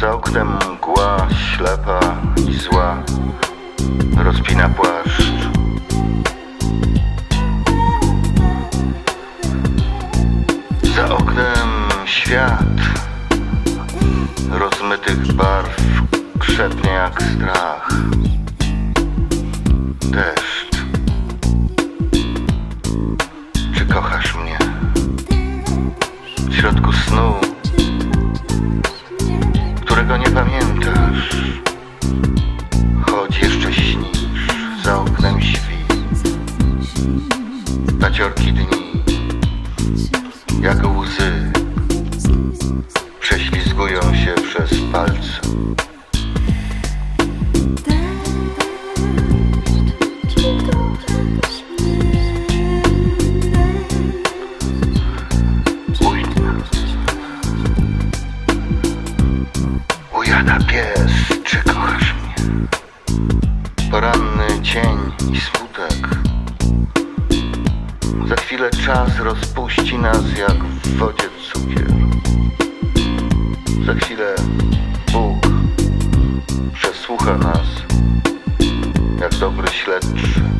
Za oknem mgła ślepa i zła rozpina płaszcz. Za oknem świat rozmytych barw krzepnie jak strach. Deszcz. Środku snu, którego nie pamiętasz, choć jeszcze śnisz za oknem świt. Paciorki dni, jak łzy, prześlizgują się przez palce. Cień i smutek. Za chwilę czas rozpuści nas jak w wodzie cukier. Za chwilę Bóg przesłucha nas jak dobry śledczy.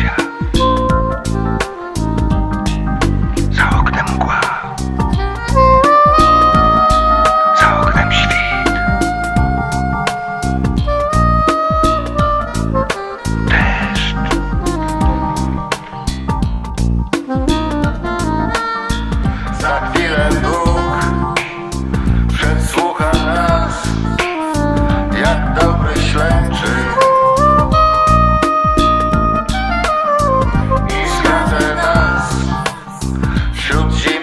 Świat, Shoot me.